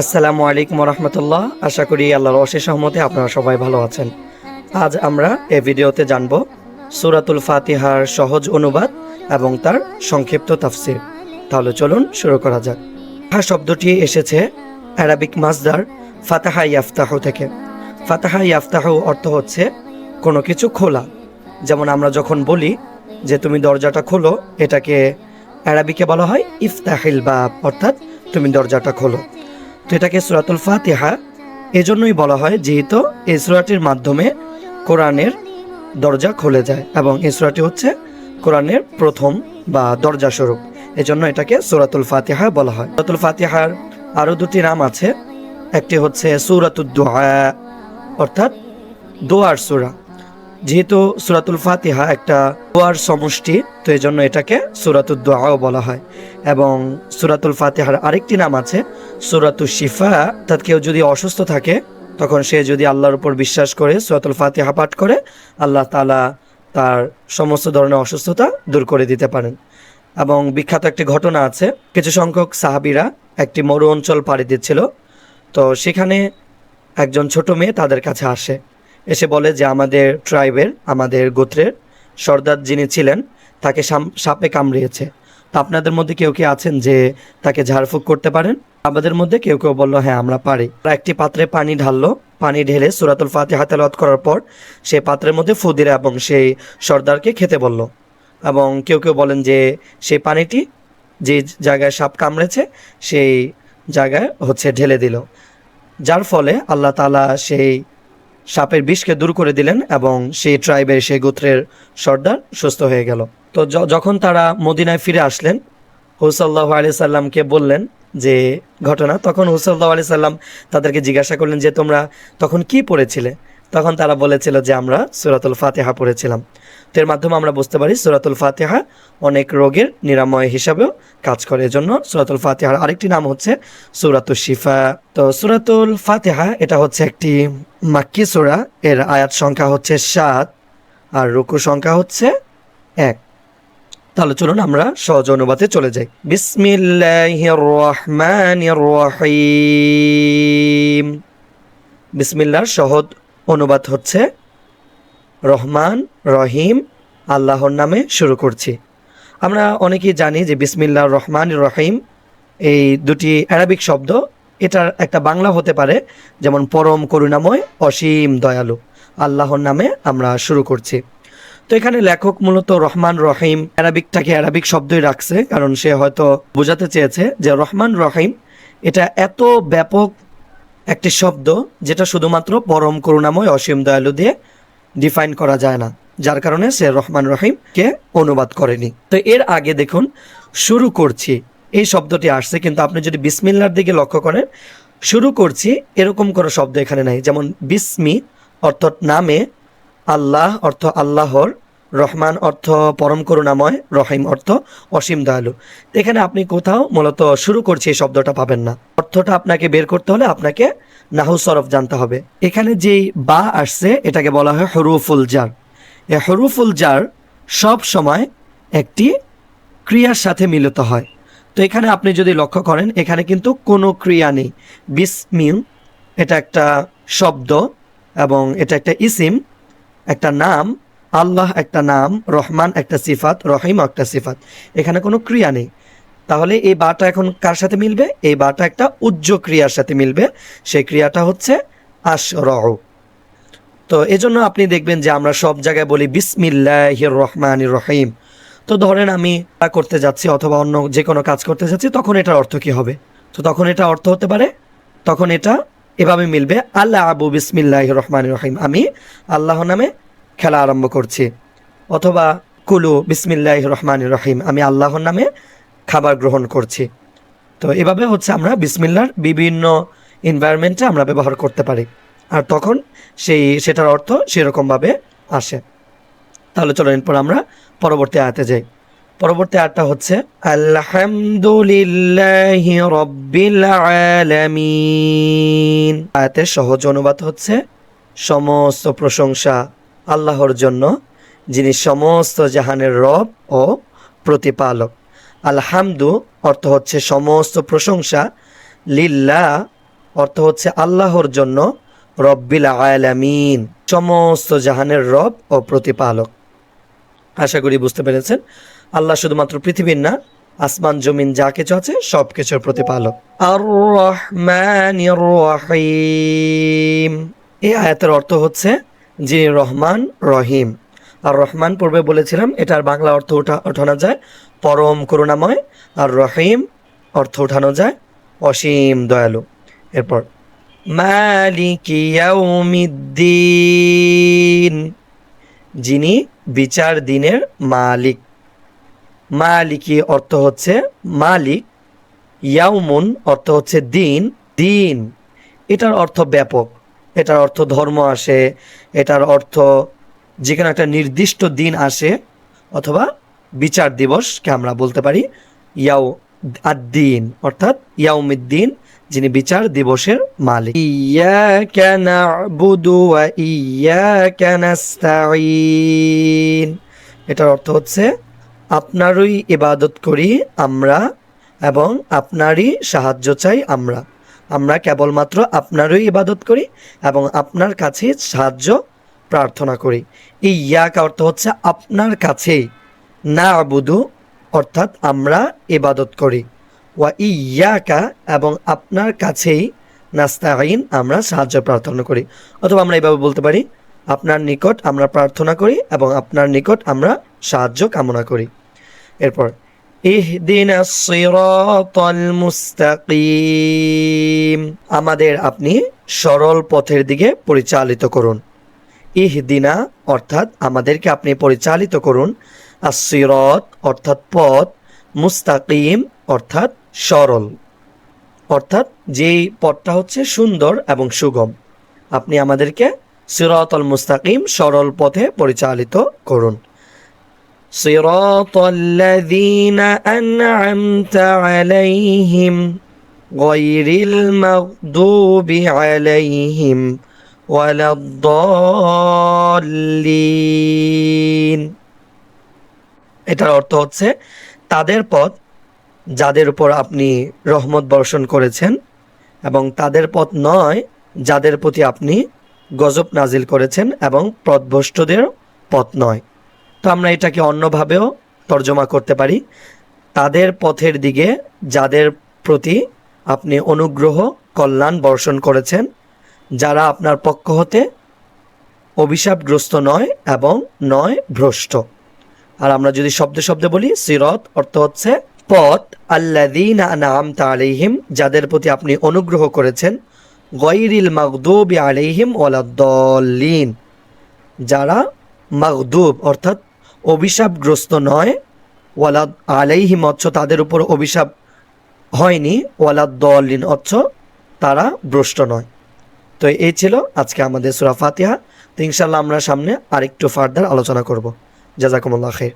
আসসালামু আলাইকুম রহমতুল্লাহ আশা করি আল্লাহর অশেষ সহমতে আপনারা সবাই ভালো আছেন। আজ আমরা এ ভিডিওতে জানব সুরাতুল ফাতিহার সহজ অনুবাদ এবং তার সংক্ষিপ্ত তাফসির। তাহলে চলুন শুরু করা যাক। ফাতিহা শব্দটি এসেছে অ্যারাবিক মাজদার ফাতাহা ইয়াফতাহ থেকে। ফাতাহা ইয়াফতাহ অর্থ হচ্ছে কোনো কিছু খোলা। যেমন আমরা যখন বলি যে তুমি দরজাটা খোলো, এটাকে অ্যারাবিকে বলা হয় ইফতাহিল বা অর্থাৎ তুমি দরজাটা খোলো। তো এটাকে সুরাতুল ফাতিহা। এজন্যই বলা হয় যেহেতু এই সুরাটির মাধ্যমে কোরআনের দরজা খুলে যায় এবং এই সুরাটি হচ্ছে কোরআনের প্রথম বা দরজা স্বরূপ। এজন্য এটাকে সুরাতুল ফাতিহা বলা হয়। সুরাতুল ফাতিহার আরও দুটি নাম আছে। একটি হচ্ছে সুরাতুদ দোয়া অর্থাৎ দোয়ার সুরা। যেহেতু সুরাতুল ফাতিহা একটা দোয়ার সমষ্টি, তো এই জন্য এটাকে সুরাতুল দোয়াও বলা হয়। এবং সুরাতুল ফাতিহার আরেকটি নাম আছে সুরাতুল শিফা। অর্থাৎ কেউ যদি অসুস্থ থাকে, তখন সে যদি আল্লাহর উপর বিশ্বাস করে, সুরাতুল ফাতিহা পাঠ করে, আল্লাহ তালা তার সমস্ত ধরনের অসুস্থতা দূর করে দিতে পারেন। এবং বিখ্যাত একটি ঘটনা আছে, কিছু সংখ্যক সাহাবিরা একটি মরু অঞ্চল পাড়ি দিচ্ছিল। তো সেখানে একজন ছোট মেয়ে তাদের কাছে আসে। এসে বলে যে আমাদের ট্রাইবের, আমাদের গোত্রের সর্দার যিনি ছিলেন, তাকে সাপে কামড়িয়েছে। তো আপনাদের মধ্যে কেউ কি আছেন যে তাকে ঝাড়ফুঁক করতে পারেন? আমাদের মধ্যে কেউ কেউ বলল হ্যাঁ আমরা পারি। একটি পাত্রে পানি ঢাললো, পানি ঢেলে সুরাতুল ফাতিহা তেলাওয়াত করার পর সেই পাত্রের মধ্যে ফু দিলে এবং সেই সর্দারকে খেতে বলল। এবং কেউ কেউ বলেন যে সেই পানিটি যে জায়গায় সাপ কামড়েছে, সেই জায়গায় হচ্ছে ঢেলে দিল। যার ফলে আল্লাহ তালা সেই সাপের বিষকে দূর করে দিলেন এবং সেই ট্রাইবের সেই গোত্রের সর্দার সুস্থ হয়ে গেল। তো যখন তারা মদিনায় ফিরে আসলেন, হুসাল্লাহ আলি সাল্লামকে বললেন যে ঘটনা, তখন হুসাল্লাহ আলি সাল্লাম তাদেরকে জিজ্ঞাসা করলেন যে তোমরা তখন কি পড়েছিলে? তখন তারা বলেছিল যে আমরা সুরাতুল ফাতেহা পড়েছিলাম। তো এর মাধ্যমে আমরা বুঝতে পারি সুরাতুল ফাতেহা অনেক রোগের নিরাময় হিসাবেও কাজ করে। এজন্য সুরাতুল ফাতেহার আরেকটি নাম হচ্ছে সুরাতুল শিফা। তো সুরাতুল ফাতেহা, এটা হচ্ছে একটি মাক্কি সুরা। এর আয়াত সংখ্যা হচ্ছে সাত আর রুকু সংখ্যা হচ্ছে এক। তাহলে চলুন আমরা সহজ অনুবাদে চলে যাই। বিসমিল্লাহির রহমানির রহিম। বিসমিল্লাহর সহজ অনুবাদ হচ্ছে রহমান রহিম আল্লাহর নামে শুরু করছি। আমরা অনেকেই জানি যে বিসমিল্লাহ রহমান রহিম এই দুটি অ্যারাবিক শব্দ, এটার একটা বাংলা হতে পারে, যেমন পরম করুণাময় অসীম দয়ালু, আল্লাহর নামে আমরা শুরু করছি। তো এখানে লেখক মূলত রহমান রহিম অ্যারাবিকটাকে অ্যারাবিক শব্দই রাখছে, কারণ সে হয়তো বোঝাতে চেয়েছে যে রহমান রহিম, এটা এত ব্যাপক একটি শব্দ যেটা শুধুমাত্র পরম করুণাময় অসীম দয়ালু দিয়ে ডিফাইন করা যায় না, যার কারণে সে রহমান রহিমকে অনুবাদ করেনি। তো এর আগে দেখুন, শুরু করছি। এই শব্দটি আসছে, কিন্তু আপনি যদি বিসমিল্লার দিকে লক্ষ্য করেন, শুরু করছি, এরকম কোনো শব্দ এখানে নাই। যেমন বিসমি অর্থাৎ নামে, আল্লাহ অর্থ আল্লাহর রহমান অর্থ পরম করুণাময়, রহিম অর্থ অসীম দয়ালু। এখানে আপনি কোথাও মূলত শুরু করছি এই শব্দটা পাবেন না। অর্থটা আপনাকে বের করতে হলে আপনাকে নাহু সরফ জানতে হবে। এখানে যেই বা আসছে, এটাকে বলা হয় হরুফুল জার। এ হরুফুল জার সব সময় একটি ক্রিয়ার সাথে মিলিত হয়। তো এখানে আপনি যদি লক্ষ্য করেন, এখানে কিন্তু কোনো ক্রিয়া নেই। বিসমিল, এটা একটা শব্দ এবং এটা একটা ইসিম, একটা নাম আল্লাহ একটা নাম, রহমান একটা সিফাত, রহিম একটা সিফাত। এখানে কোনো ক্রিয়া নেই। তাহলে এই বাটা এখন কার সাথে মিলবে? এই বাটা একটা উজ্জ ক্রিয়ার সাথে মিলবে। সেই ক্রিয়াটা হচ্ছে আশ তো এজন্য আপনি দেখবেন যে আমরা সব জায়গায় বলি বিসমিল্লাহ রহমান রহিম। তো ধরেন আমি করতে যাচ্ছি অথবা অন্য যে কোনো কাজ করতে যাচ্ছি, তখন এটার অর্থ কি হবে? তো তখন এটা অর্থ হতে পারে, তখন এটা এভাবে মিলবে, আল্লাহ আবু বিসমিল্লাহ রহমান রহিম। আমি আল্লাহ নামে খেলা আরম্ভ করছি। অথবা কুলু বিসমিল্লাহ রহমান রহিম, আমি আল্লাহর নামে খাবার গ্রহণ করছি। তো এভাবে হচ্ছে আমরা বিসমিল্লার বিভিন্ন এনভায়রনমেন্টে আমরা ব্যবহার করতে পারি। আর তখন সেই, সেটার অর্থ সেরকমভাবে আসে। তাহলে চলো এরপর আমরা পরবর্তী আয়াতে যাই। পরবর্তী আয়াতটা হচ্ছে, আলহামদুলিল্লাহি রব্বিল আলামিন। আয়াতের সহজ অনুবাদ হচ্ছে, সমস্ত প্রশংসা আল্লাহর জন্য, যিনি সমস্ত জাহানের রব ও প্রতিপালক। আলহামদু অর্থ হচ্ছে সমস্ত প্রশংসা, লিল্লা অর্থ হচ্ছে আল্লাহর জন্য রব্বিল আলামিন, সমস্ত জাহানের রব ও প্রতিপালক। আশা করি বুঝতে পেরেছেন? আল্লাহ শুধুমাত্র পৃথিবীর না, আসমান, জমিন, যা কিছু আছে সব কিছুর প্রতিপালক আর এই আয়াতের অর্থ হচ্ছে যিনি রহমান রহিম। আর রহমান পূর্বে বলেছিলাম, এটার বাংলা অর্থ উঠা, ওঠানো যায়। পরম করুণাময়। আর রহিম অর্থ উঠানো যায়। অসীম দয়ালু। এরপর যিনি বিচার দিনের মালিক। মালিকি অর্থ হচ্ছে মালিক। ইয়াউমুন অর্থ হচ্ছে দিন। দিন। এটার অর্থ ব্যাপক। এটার অর্থ ধর্ম আসে, এটার অর্থ যেখানে একটা নির্দিষ্ট দিন আসে, অথবা বিচার দিবসকে আমরা বলতে পারি ইয়াও আদ্দিন অর্থাৎ ইয়াউমিদ্দিন, যিনি বিচার দিবসের মালিক। ইয়াকা না'বুদু ওয়া ইয়াকা নাস্তাঈন। এটার অর্থ হচ্ছে, আপনারই ইবাদত করি আমরা এবং আপনারই সাহায্য চাই আমরা। আমরা কেবলমাত্র আপনারই ইবাদত করি এবং আপনার কাছে সাহায্য প্রার্থনা করি। এই ইয়াকা অর্থ হচ্ছে আপনার কাছেই না আবুদু অর্থাৎ আমরা ইবাদত করি। ওয়া ই ইয়াকা, এবং আপনার কাছেই নাস্তাইন আমরা সাহায্য প্রার্থনা করি। অথবা আমরা এভাবে বলতে পারি, আপনার নিকট আমরা প্রার্থনা করি এবং আপনার নিকট আমরা সাহায্য কামনা করি। এরপর ইহদিনা আমাদের আপনি সরল পথের দিকে পরিচালিত করুন। ইহদিনা অর্থাৎ আমাদেরকে আপনি পরিচালিত করুন। আসিরত অর্থাৎ পথ, মুস্তাকিম অর্থাৎ সরল। অর্থাৎ যেই পথটা হচ্ছে সুন্দর এবং সুগম। আপনি আমাদেরকে সিরাতল মুস্তাকিম সরল পথে পরিচালিত করুন। صراط الذين أنعمت عليهم غير المغضوب عليهم ولا الضالين এটার অর্থ হচ্ছে তাদের পথ যাদের উপর আপনি রহমত বর্ষণ করেছেন এবং তাদের পথ নয় যাদের প্রতি আপনি গজব নাজিল করেছেন এবং পথভ্রষ্টদের পথ নয় তো আমরা এটাকে অন্যভাবেও তর্জমা করতে পারি। তাদের পথের দিকে যাদের প্রতি আপনি অনুগ্রহ, কল্যাণ বর্ষণ করেছেন, যারা আপনার পক্ষ হতে অভিশাপগ্রস্ত নয় এবং নয় ভ্রষ্ট। আর আমরা যদি শব্দে শব্দে বলি, সিরত অর্থ হচ্ছে পথ। আল্লাদিন যাদের প্রতি আপনি অনুগ্রহ করেছেন গৈরিল মাগদুবি আলাইহিম ওয়ালাদ্দলিন যারা মাগদুব অর্থাৎ অভিশাপগ্রস্ত নয়। ওয়ালাদ আলাইহিম অচ্ছ, তাদের উপর অভিশাপ হয়নি। ওয়ালাদ দলিন অচ্ছ, তারা ভ্রষ্ট নয়। তো এই ছিল আজকে আমাদের সুরা ফাতিহা। তো ইনশাল্লাহ আমরা সামনে আরেকটু ফার্দার আলোচনা করব। জাজাকুমুল্লাহ খের